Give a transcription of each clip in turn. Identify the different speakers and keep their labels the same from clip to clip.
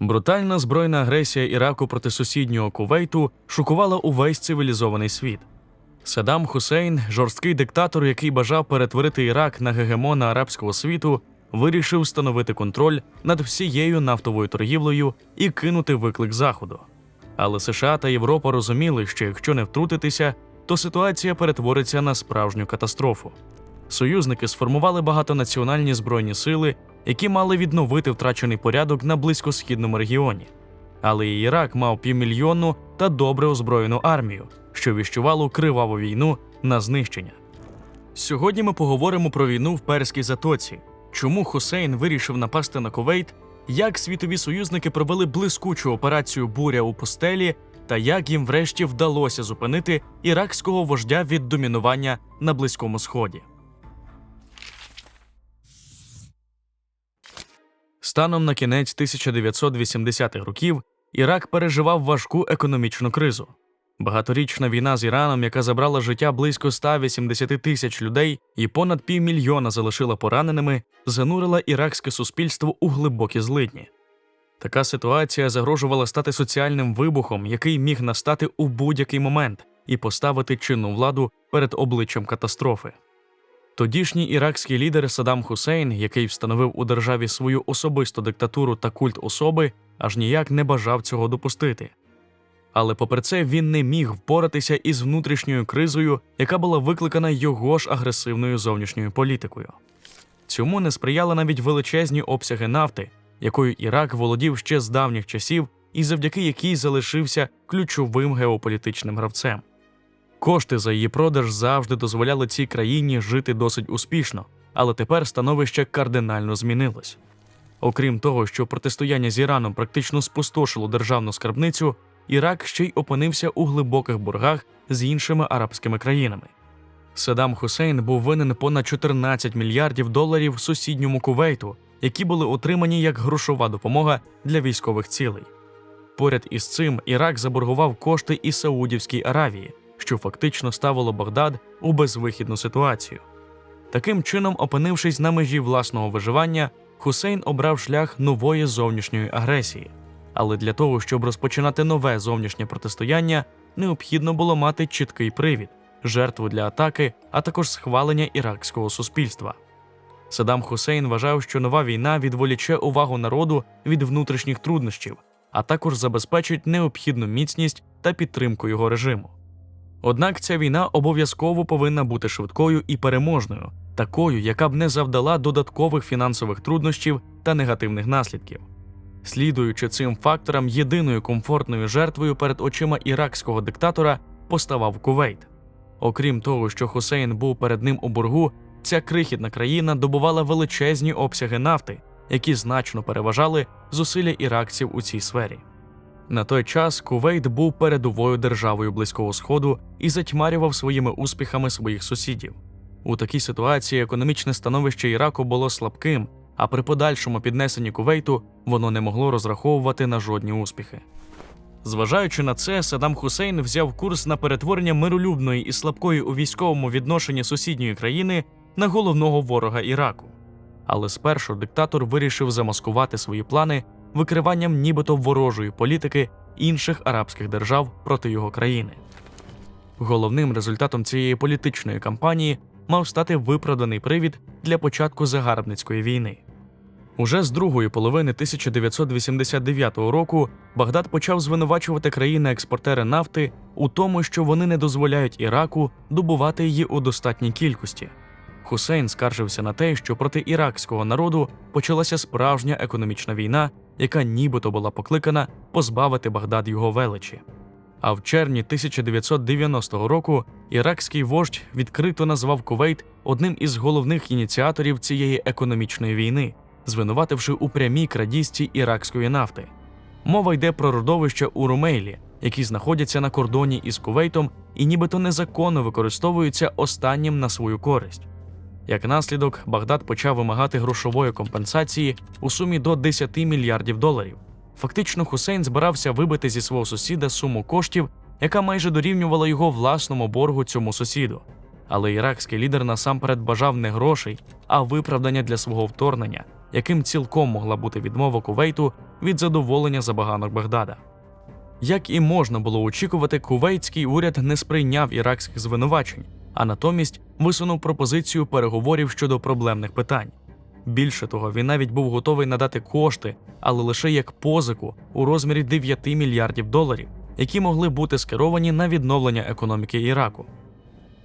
Speaker 1: Брутальна збройна агресія Іраку проти сусіднього Кувейту шокувала увесь цивілізований світ. Саддам Хусейн, жорсткий диктатор, який бажав перетворити Ірак на гегемона арабського світу, вирішив встановити контроль над всією нафтовою торгівлею і кинути виклик Заходу. Але США та Європа розуміли, що якщо не втрутитися, то ситуація перетвориться на справжню катастрофу. Союзники сформували багатонаціональні збройні сили, які мали відновити втрачений порядок на близькосхідному регіоні. Але Ірак мав півмільйонну та добре озброєну армію, що віщувало криваву війну на знищення. Сьогодні ми поговоримо про війну в Перській затоці, чому Хусейн вирішив напасти на Кувейт, як світові союзники провели блискучу операцію Буря у пустелі, та як їм врешті вдалося зупинити іракського вождя від домінування на Близькому Сході. Станом на кінець 1980-х років Ірак переживав важку економічну кризу. Багаторічна війна з Іраном, яка забрала життя близько 180 тисяч людей і понад півмільйона залишила пораненими, занурила іракське суспільство у глибокі злидні. Така ситуація загрожувала стати соціальним вибухом, який міг настати у будь-який момент і поставити чинну владу перед обличчям катастрофи. Тодішній іракський лідер Саддам Хусейн, який встановив у державі свою особисту диктатуру та культ особи, аж ніяк не бажав цього допустити. Але попри це він не міг впоратися із внутрішньою кризою, яка була викликана його ж агресивною зовнішньою політикою. Цьому не сприяли навіть величезні обсяги нафти, якою Ірак володів ще з давніх часів і завдяки якій залишився ключовим геополітичним гравцем. Кошти за її продаж завжди дозволяли цій країні жити досить успішно, але тепер становище кардинально змінилось. Окрім того, що протистояння з Іраном практично спустошило державну скарбницю, Ірак ще й опинився у глибоких боргах з іншими арабськими країнами. Саддам Хусейн був винен понад 14 мільярдів доларів сусідньому Кувейту, які були отримані як грошова допомога для військових цілей. Поряд із цим Ірак заборгував кошти і Саудівській Аравії, що фактично ставило Багдад у безвихідну ситуацію. Таким чином, опинившись на межі власного виживання, Хусейн обрав шлях нової зовнішньої агресії. Але для того, щоб розпочинати нове зовнішнє протистояння, необхідно було мати чіткий привід, жертву для атаки, а також схвалення іракського суспільства. Саддам Хусейн вважав, що нова війна відволіче увагу народу від внутрішніх труднощів, а також забезпечить необхідну міцність та підтримку його режиму. Однак ця війна обов'язково повинна бути швидкою і переможною, такою, яка б не завдала додаткових фінансових труднощів та негативних наслідків. Слідуючи цим факторам, єдиною комфортною жертвою перед очима іракського диктатора поставав Кувейт. Окрім того, що Хусейн був перед ним у боргу, ця крихітна країна добувала величезні обсяги нафти, які значно переважали зусилля іракців у цій сфері. На той час Кувейт був передовою державою Близького Сходу і затьмарював своїми успіхами своїх сусідів. У такій ситуації економічне становище Іраку було слабким, а при подальшому піднесенні Кувейту воно не могло розраховувати на жодні успіхи. Зважаючи на це, Саддам Хусейн взяв курс на перетворення миролюбної і слабкої у військовому відношенні сусідньої країни на головного ворога Іраку. Але спершу диктатор вирішив замаскувати свої плани викриванням нібито ворожої політики інших арабських держав проти його країни. Головним результатом цієї політичної кампанії мав стати виправданий привід для початку загарбницької війни. Уже з другої половини 1989 року Багдад почав звинувачувати країни-експортери нафти у тому, що вони не дозволяють Іраку добувати її у достатній кількості. Хусейн скаржився на те, що проти іракського народу почалася справжня економічна війна, яка нібито була покликана позбавити Багдад його величі. А в червні 1990 року іракський вождь відкрито назвав Кувейт одним із головних ініціаторів цієї економічної війни, звинувативши у прямій крадіжці іракської нафти. Мова йде про родовища у Румейлі, які знаходяться на кордоні із Кувейтом і нібито незаконно використовуються останнім на свою користь. Як наслідок, Багдад почав вимагати грошової компенсації у сумі до 10 мільярдів доларів. Фактично, Хусейн збирався вибити зі свого сусіда суму коштів, яка майже дорівнювала його власному боргу цьому сусіду. Але іракський лідер насамперед бажав не грошей, а виправдання для свого вторгнення, яким цілком могла бути відмова Кувейту від задоволення забаганок Багдада. Як і можна було очікувати, кувейтський уряд не сприйняв іракських звинувачень, а натомість висунув пропозицію переговорів щодо проблемних питань. Більше того, він навіть був готовий надати кошти, але лише як позику у розмірі 9 мільярдів доларів, які могли бути скеровані на відновлення економіки Іраку.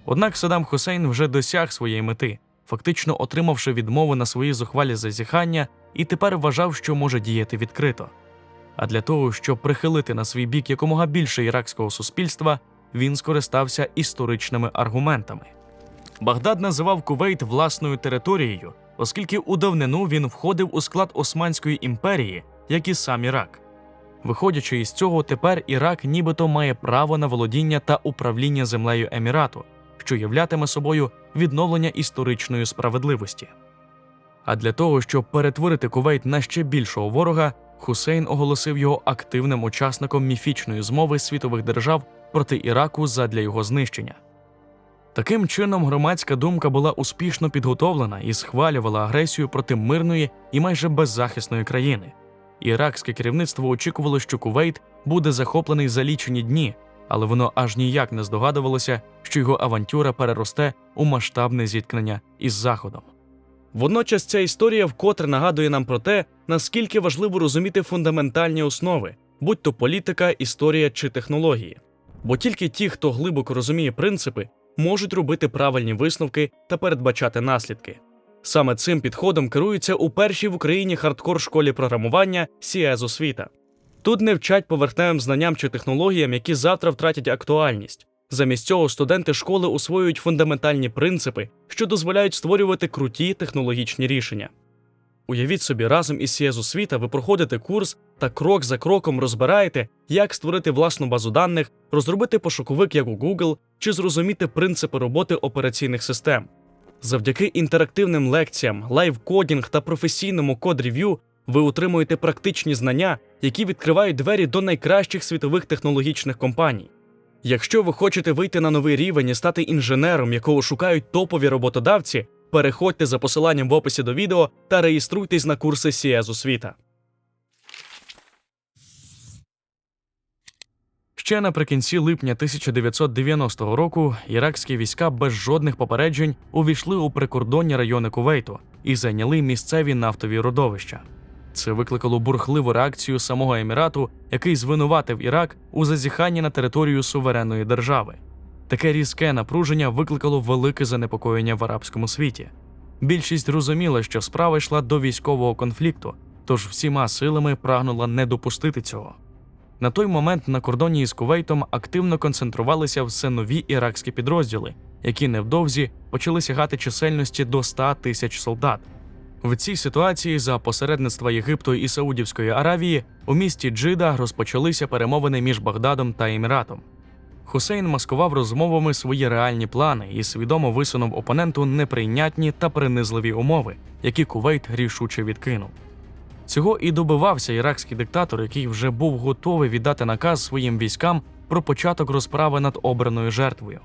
Speaker 1: Однак Саддам Хусейн вже досяг своєї мети, фактично отримавши відмову на свої зухвалі зазіхання, і тепер вважав, що може діяти відкрито. А для того, щоб прихилити на свій бік якомога більше іракського суспільства, він скористався історичними аргументами. Багдад називав Кувейт власною територією, оскільки у давнину він входив у склад Османської імперії, як і сам Ірак. Виходячи із цього, тепер Ірак нібито має право на володіння та управління землею Емірату, що являтиме собою відновлення історичної справедливості. А для того, щоб перетворити Кувейт на ще більшого ворога, Хусейн оголосив його активним учасником міфічної змови світових держав проти Іраку задля його знищення. Таким чином, громадська думка була успішно підготовлена і схвалювала агресію проти мирної і майже беззахисної країни. Іракське керівництво очікувало, що Кувейт буде захоплений за лічені дні, але воно аж ніяк не здогадувалося, що його авантюра переросте у масштабне зіткнення із Заходом. Водночас ця історія вкотре нагадує нам про те, наскільки важливо розуміти фундаментальні основи, будь то політика, історія чи технології. Бо тільки ті, хто глибоко розуміє принципи, можуть робити правильні висновки та передбачати наслідки. Саме цим підходом керуються у першій в Україні хардкор школі програмування CS освіта. Тут не вчать поверхневим знанням чи технологіям, які завтра втратять актуальність. Замість цього студенти школи усвоюють фундаментальні принципи, що дозволяють створювати круті технологічні рішення. Уявіть собі, разом із CS освіта ви проходите курс та крок за кроком розбираєте, як створити власну базу даних, розробити пошуковик як у Google чи зрозуміти принципи роботи операційних систем. Завдяки інтерактивним лекціям, лайв-кодінг та професійному код-рев'ю ви отримуєте практичні знання, які відкривають двері до найкращих світових технологічних компаній. Якщо ви хочете вийти на новий рівень і стати інженером, якого шукають топові роботодавці, переходьте за посиланням в описі до відео та реєструйтесь на курси CS освіта. Ще наприкінці липня 1990 року іракські війська без жодних попереджень увійшли у прикордонні райони Кувейту і зайняли місцеві нафтові родовища. Це викликало бурхливу реакцію самого Емірату, який звинуватив Ірак у зазіханні на територію суверенної держави. Таке різке напруження викликало велике занепокоєння в арабському світі. Більшість розуміла, що справа йшла до військового конфлікту, тож всіма силами прагнула не допустити цього. На той момент на кордоні із Кувейтом активно концентрувалися все нові іракські підрозділи, які невдовзі почали сягати чисельності до 100 тисяч солдат. В цій ситуації, за посередництва Єгипту і Саудівської Аравії, у місті Джида розпочалися перемовини між Багдадом та Еміратом. Хусейн маскував розмовами свої реальні плани і свідомо висунув опоненту неприйнятні та принизливі умови, які Кувейт рішуче відкинув. Цього і добивався іракський диктатор, який вже був готовий віддати наказ своїм військам про початок розправи над обраною жертвою.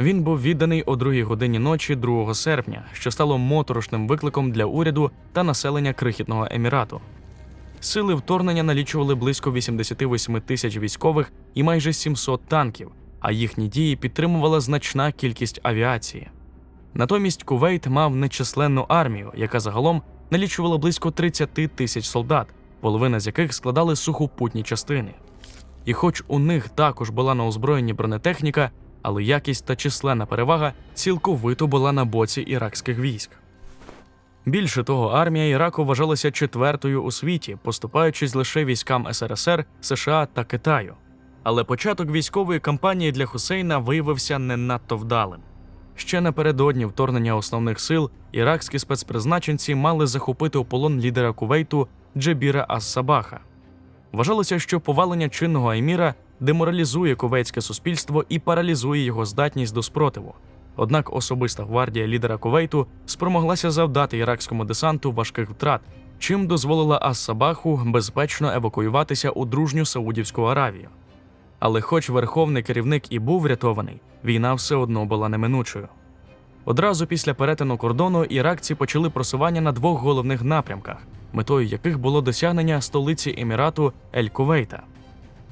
Speaker 1: Він був відданий о другій годині ночі 2 серпня, що стало моторошним викликом для уряду та населення крихітного емірату. Сили вторгнення налічували близько 88 тисяч військових і майже 700 танків, а їхні дії підтримувала значна кількість авіації. Натомість Кувейт мав нечисленну армію, яка загалом налічувала близько 30 тисяч солдат, половина з яких складали сухопутні частини. І хоч у них також була на озброєнні бронетехніка, але якість та численна перевага цілковито була на боці іракських військ. Більше того, армія Іраку вважалася четвертою у світі, поступаючись лише військам СРСР, США та Китаю. Але початок військової кампанії для Хусейна виявився не надто вдалим. Ще напередодні вторгнення основних сил іракські спецпризначенці мали захопити у полон лідера Кувейту Джебіра Ас-Сабаха. Вважалося, що повалення чинного еміра деморалізує кувейтське суспільство і паралізує його здатність до спротиву. Однак особиста гвардія лідера Кувейту спромоглася завдати іракському десанту важких втрат, чим дозволила Ас-Сабаху безпечно евакуюватися у дружню Саудівську Аравію. Але, хоч верховний керівник і був врятований, війна все одно була неминучою. Одразу після перетину кордону іракці почали просування на двох головних напрямках, метою яких було досягнення столиці Емірату Ель-Кувейта.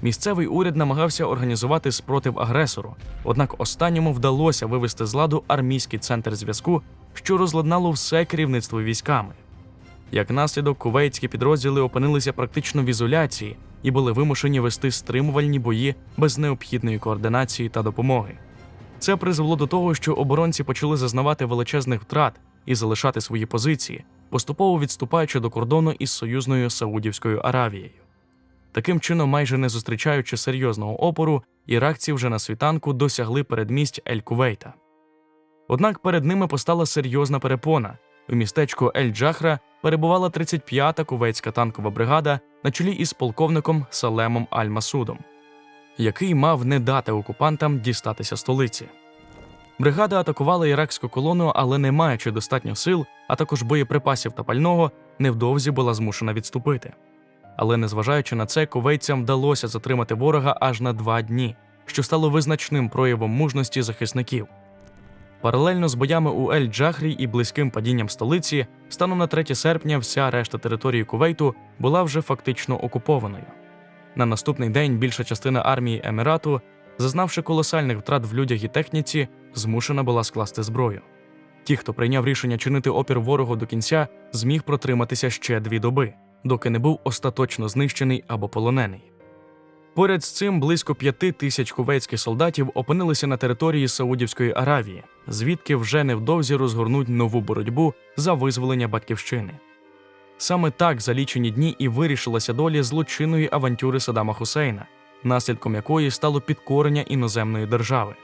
Speaker 1: Місцевий уряд намагався організувати спротив агресору, однак останньому вдалося вивести з ладу армійський центр зв'язку, що розладнало все керівництво військами. Як наслідок, кувейтські підрозділи опинилися практично в ізоляції і були вимушені вести стримувальні бої без необхідної координації та допомоги. Це призвело до того, що оборонці почали зазнавати величезних втрат і залишати свої позиції, поступово відступаючи до кордону із союзною Саудівською Аравією. Таким чином, майже не зустрічаючи серйозного опору, іракці вже на світанку досягли передмість Ель-Кувейта. Однак перед ними постала серйозна перепона. У містечку Ель-Джахра перебувала 35-та кувейтська танкова бригада на чолі із полковником Салемом Аль-Масудом, який мав не дати окупантам дістатися столиці. Бригада атакувала іракську колону, але не маючи достатньо сил, а також боєприпасів та пального, невдовзі була змушена відступити. Але незважаючи на це, кувейцям вдалося затримати ворога аж на два дні, що стало визначним проявом мужності захисників. Паралельно з боями у Ель-Джахрі і близьким падінням столиці, станом на 3 серпня вся решта території Кувейту була вже фактично окупованою. На наступний день більша частина армії Емірату, зазнавши колосальних втрат в людях і техніці, змушена була скласти зброю. Ті, хто прийняв рішення чинити опір ворогу до кінця, зміг протриматися ще дві доби, доки не був остаточно знищений або полонений. Поряд з цим близько п'яти тисяч кувейтських солдатів опинилися на території Саудівської Аравії, звідки вже невдовзі розгорнуть нову боротьбу за визволення батьківщини. Саме так за лічені дні і вирішилася доля злочинної авантюри Саддама Хусейна, наслідком якої стало підкорення іноземної держави.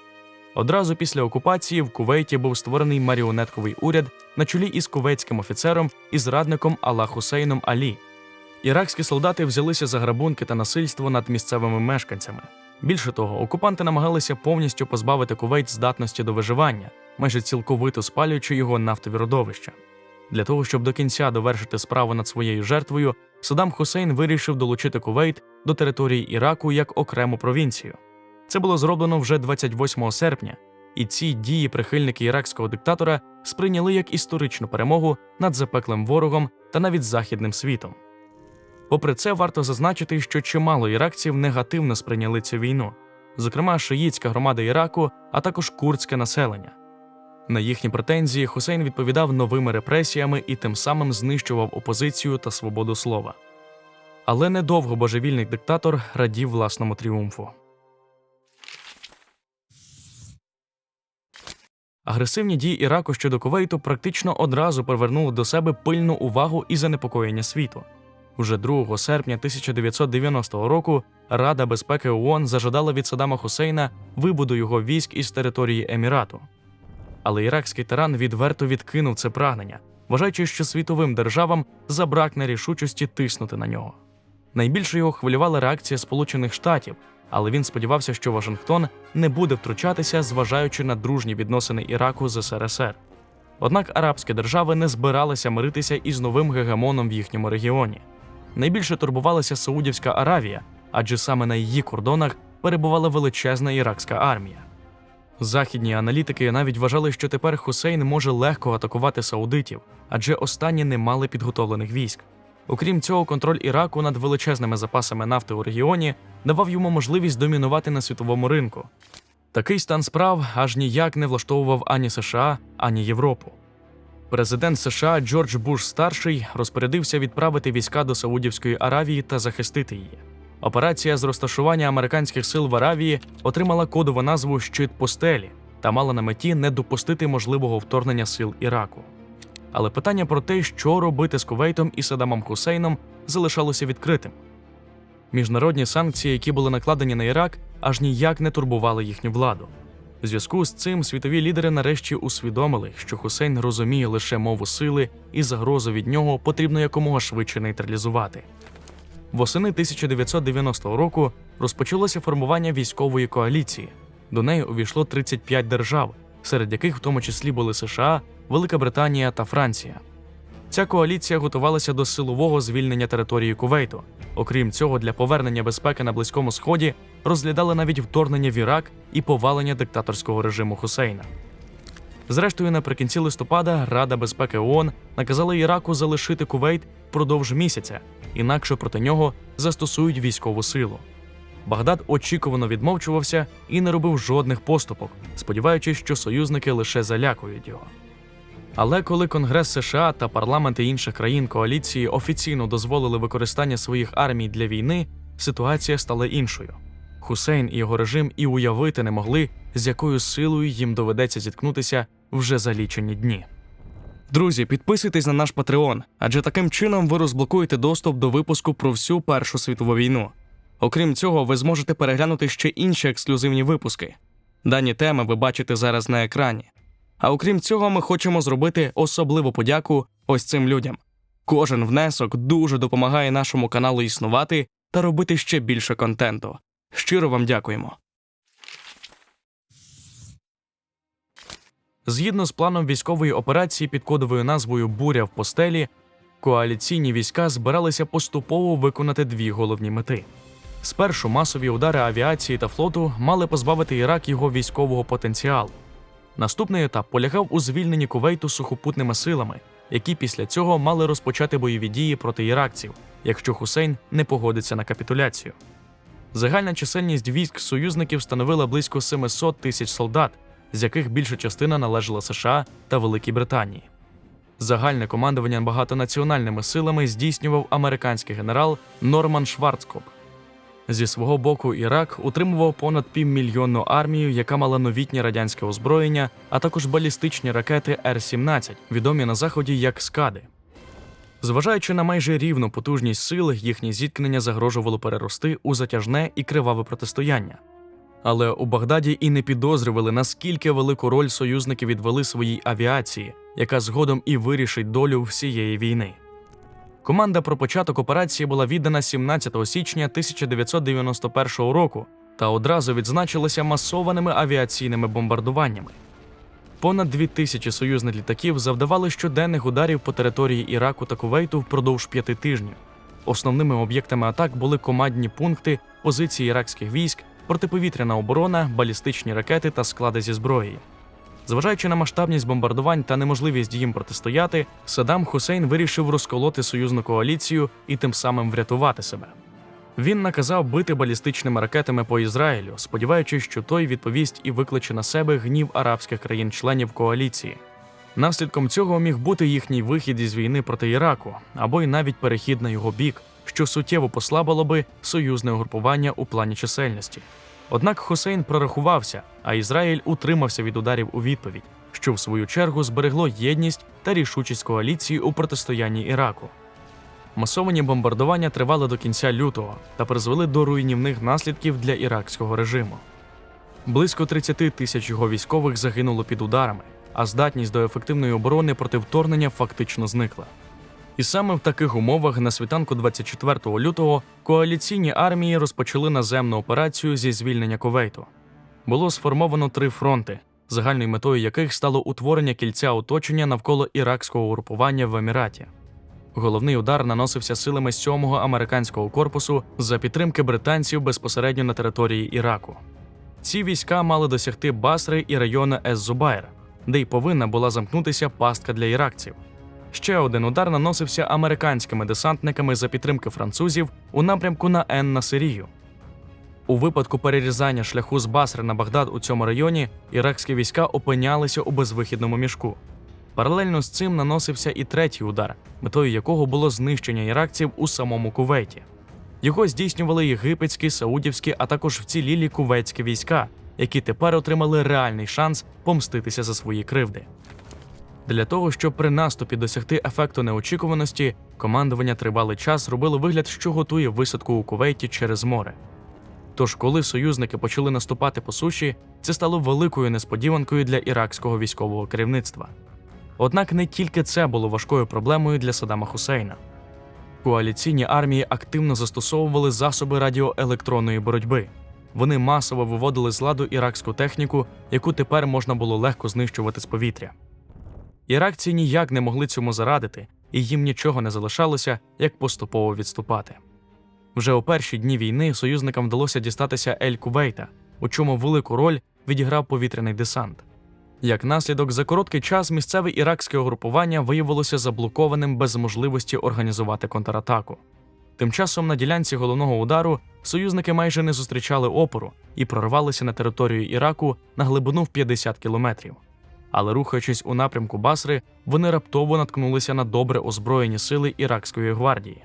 Speaker 1: Одразу після окупації в Кувейті був створений маріонетковий уряд на чолі із кувейтським офіцером і зрадником Алла Хусейном Алі. Іракські солдати взялися за грабунки та насильство над місцевими мешканцями. Більше того, окупанти намагалися повністю позбавити Кувейт здатності до виживання, майже цілковито спалюючи його нафтові родовища. Для того, щоб до кінця довершити справу над своєю жертвою, Саддам Хусейн вирішив долучити Кувейт до території Іраку як окрему провінцію. Це було зроблено вже 28 серпня, і ці дії прихильники іракського диктатора сприйняли як історичну перемогу над запеклим ворогом та навіть західним світом. Попри це, варто зазначити, що чимало іракців негативно сприйняли цю війну, зокрема шиїцька громада Іраку, а також курдське населення. На їхні претензії Хусейн відповідав новими репресіями і тим самим знищував опозицію та свободу слова. Але недовго божевільний диктатор радів власному тріумфу. Агресивні дії Іраку щодо Кувейту практично одразу привернули до себе пильну увагу і занепокоєння світу. Уже 2 серпня 1990 року Рада безпеки ООН зажадала від Саддама Хусейна вибуду його військ із території Емірату. Але іракський тиран відверто відкинув це прагнення, вважаючи, що світовим державам забракне рішучості тиснути на нього. Найбільше його хвилювала реакція Сполучених Штатів, але він сподівався, що Вашингтон не буде втручатися, зважаючи на дружні відносини Іраку з СРСР. Однак арабські держави не збиралися миритися із новим гегемоном в їхньому регіоні. Найбільше турбувалася Саудівська Аравія, адже саме на її кордонах перебувала величезна іракська армія. Західні аналітики навіть вважали, що тепер Хусейн може легко атакувати саудитів, адже останні не мали підготовлених військ. Окрім цього, контроль Іраку над величезними запасами нафти у регіоні давав йому можливість домінувати на світовому ринку. Такий стан справ аж ніяк не влаштовував ані США, ані Європу. Президент США Джордж Буш старший розпорядився відправити війська до Саудівської Аравії та захистити її. Операція з розташування американських сил в Аравії отримала кодову назву Щит постелі та мала на меті не допустити можливого вторгнення сил Іраку. Але питання про те, що робити з Кувейтом і Саддамом Хусейном, залишалося відкритим. Міжнародні санкції, які були накладені на Ірак, аж ніяк не турбували їхню владу. У зв'язку з цим світові лідери нарешті усвідомили, що Хусейн розуміє лише мову сили і загрозу від нього потрібно якомога швидше нейтралізувати. Восени 1990 року розпочалося формування військової коаліції. До неї увійшло 35 держав, серед яких в тому числі були США, Велика Британія та Франція. Ця коаліція готувалася до силового звільнення території Кувейту. Окрім цього, для повернення безпеки на Близькому Сході розглядали навіть вторгнення в Ірак і повалення диктаторського режиму Хусейна. Зрештою, наприкінці листопада Рада безпеки ООН наказала Іраку залишити Кувейт впродовж місяця, інакше проти нього застосують військову силу. Багдад очікувано відмовчувався і не робив жодних поступок, сподіваючись, що союзники лише залякують його. Але коли Конгрес США та парламенти інших країн коаліції офіційно дозволили використання своїх армій для війни, ситуація стала іншою. Хусейн і його режим і уявити не могли, з якою силою їм доведеться зіткнутися вже за лічені дні. Друзі, підписуйтесь на наш Patreon, адже таким чином ви розблокуєте доступ до випуску про всю Першу світову війну. Окрім цього, ви зможете переглянути ще інші ексклюзивні випуски. Дані теми ви бачите зараз на екрані. А окрім цього, ми хочемо зробити особливу подяку ось цим людям. Кожен внесок дуже допомагає нашому каналу існувати та робити ще більше контенту. Щиро вам дякуємо. Згідно з планом військової операції під кодовою назвою Буря в постелі, коаліційні війська збиралися поступово виконати дві головні мети. Спершу масові удари авіації та флоту мали позбавити Ірак його військового потенціалу. Наступний етап полягав у звільненні Кувейту сухопутними силами, які після цього мали розпочати бойові дії проти іракців, якщо Хусейн не погодиться на капітуляцію. Загальна чисельність військ союзників становила близько 700 тисяч солдат, з яких більша частина належала США та Великій Британії. Загальне командування багатонаціональними силами здійснював американський генерал Норман Шварцкоп. Зі свого боку, Ірак утримував понад півмільйонну армію, яка мала новітнє радянське озброєння, а також балістичні ракети Р-17, відомі на заході як скади. Зважаючи на майже рівну потужність сил, їхнє зіткнення загрожувало перерости у затяжне і криваве протистояння. Але у Багдаді і не підозрювали, наскільки велику роль союзники відвели своїй авіації, яка згодом і вирішить долю всієї війни. Команда про початок операції була віддана 17 січня 1991 року та одразу відзначилася масованими авіаційними бомбардуваннями. Понад дві тисячі союзних літаків завдавали щоденних ударів по території Іраку та Кувейту впродовж п'яти тижнів. Основними об'єктами атак були командні пункти, позиції іракських військ, протиповітряна оборона, балістичні ракети та склади зі зброєю. Зважаючи на масштабність бомбардувань та неможливість їм протистояти, Саддам Хусейн вирішив розколоти союзну коаліцію і тим самим врятувати себе. Він наказав бити балістичними ракетами по Ізраїлю, сподіваючись, що той відповість і викличе на себе гнів арабських країн-членів коаліції. Наслідком цього міг бути їхній вихід із війни проти Іраку або й навіть перехід на його бік, що суттєво послабило би союзне угрупування у плані чисельності. Однак Хусейн прорахувався, а Ізраїль утримався від ударів у відповідь, що в свою чергу зберегло єдність та рішучість коаліції у протистоянні Іраку. Масовані бомбардування тривали до кінця лютого та призвели до руйнівних наслідків для іракського режиму. Близько 30 тисяч його військових загинуло під ударами, а здатність до ефективної оборони проти вторгнення фактично зникла. І саме в таких умовах на світанку 24 лютого коаліційні армії розпочали наземну операцію зі звільнення Кувейту. Було сформовано три фронти, загальною метою яких стало утворення кільця оточення навколо іракського угрупування в Еміраті. Головний удар наносився силами 7-го американського корпусу за підтримки британців безпосередньо на території Іраку. Ці війська мали досягти Басри і району Ез-Зубайр, де й повинна була замкнутися пастка для іракців. Ще один удар наносився американськими десантниками за підтримки французів у напрямку на Ен на Сирію. У випадку перерізання шляху з Басри на Багдад у цьому районі іракські війська опинялися у безвихідному мішку. Паралельно з цим наносився і третій удар, метою якого було знищення іракців у самому Кувейті. Його здійснювали єгипетські, саудівські, а також вцілілі кувейтські війська, які тепер отримали реальний шанс помститися за свої кривди. Для того, щоб при наступі досягти ефекту неочікуваності, командування тривалий час робило вигляд, що готує висадку у Кувейті через море. Тож, коли союзники почали наступати по суші, це стало великою несподіванкою для іракського військового керівництва. Однак не тільки це було важкою проблемою для Саддама Хусейна. Коаліційні армії активно застосовували засоби радіоелектронної боротьби. Вони масово виводили з ладу іракську техніку, яку тепер можна було легко знищувати з повітря. Іракці ніяк не могли цьому зарадити, і їм нічого не залишалося, як поступово відступати. Вже у перші дні війни союзникам вдалося дістатися Ель Кувейта, у чому велику роль відіграв повітряний десант. Як наслідок, за короткий час місцеве іракське угрупування виявилося заблокованим без можливості організувати контратаку. Тим часом на ділянці головного удару союзники майже не зустрічали опору і прорвалися на територію Іраку на глибину в 50 кілометрів. Але рухаючись у напрямку Басри, вони раптово наткнулися на добре озброєні сили іракської гвардії.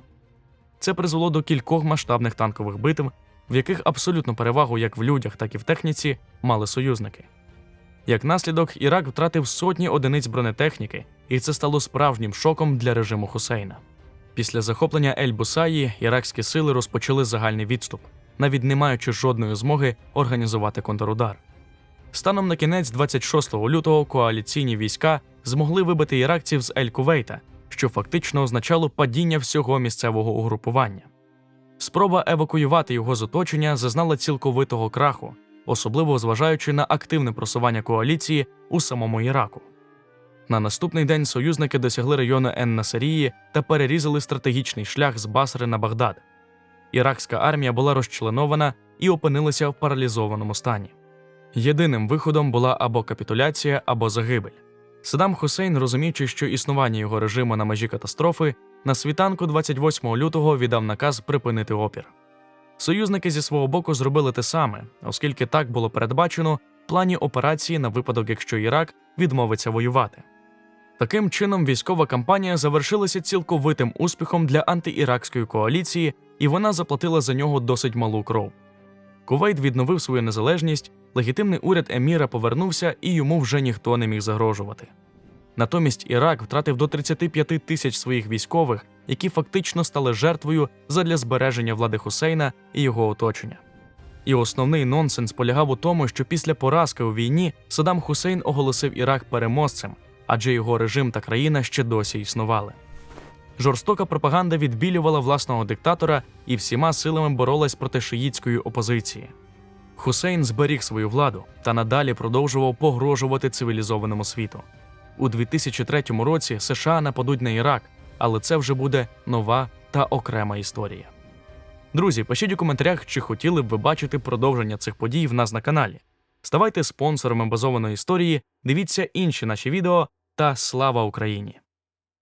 Speaker 1: Це призвело до кількох масштабних танкових битв, в яких абсолютну перевагу як в людях, так і в техніці мали союзники. Як наслідок, Ірак втратив сотні одиниць бронетехніки, і це стало справжнім шоком для режиму Хусейна. Після захоплення Ель-Бусаї іракські сили розпочали загальний відступ, навіть не маючи жодної змоги організувати контрудар. Станом на кінець 26 лютого коаліційні війська змогли вибити іракців з Ель-Кувейта, що фактично означало падіння всього місцевого угрупування. Спроба евакуювати його з оточення зазнала цілковитого краху, особливо зважаючи на активне просування коаліції у самому Іраку. На наступний день союзники досягли району Ен-Насарії та перерізали стратегічний шлях з Басри на Багдад. Іракська армія була розчленована і опинилася в паралізованому стані. Єдиним виходом була або капітуляція, або загибель. Саддам Хусейн, розуміючи, що існування його режиму на межі катастрофи, на світанку 28 лютого віддав наказ припинити опір. Союзники зі свого боку зробили те саме, оскільки так було передбачено в плані операції на випадок, якщо Ірак відмовиться воювати. Таким чином, військова кампанія завершилася цілковитим успіхом для антиіракської коаліції, і вона заплатила за нього досить малу кров. Кувейт відновив свою незалежність, легітимний уряд Еміра повернувся, і йому вже ніхто не міг загрожувати. Натомість Ірак втратив до 35 тисяч своїх військових, які фактично стали жертвою задля збереження влади Хусейна і його оточення. І основний нонсенс полягав у тому, що після поразки у війні Саддам Хусейн оголосив Ірак переможцем, адже його режим та країна ще досі існували. Жорстока пропаганда відбілювала власного диктатора і всіма силами боролась проти шиїтської опозиції. Хусейн зберіг свою владу та надалі продовжував погрожувати цивілізованому світу. У 2003 році США нападуть на Ірак, але це вже буде нова та окрема історія. Друзі, пишіть у коментарях, чи хотіли б ви бачити продовження цих подій в нас на каналі. Ставайте спонсорами базованої історії, дивіться інші наші відео та слава Україні!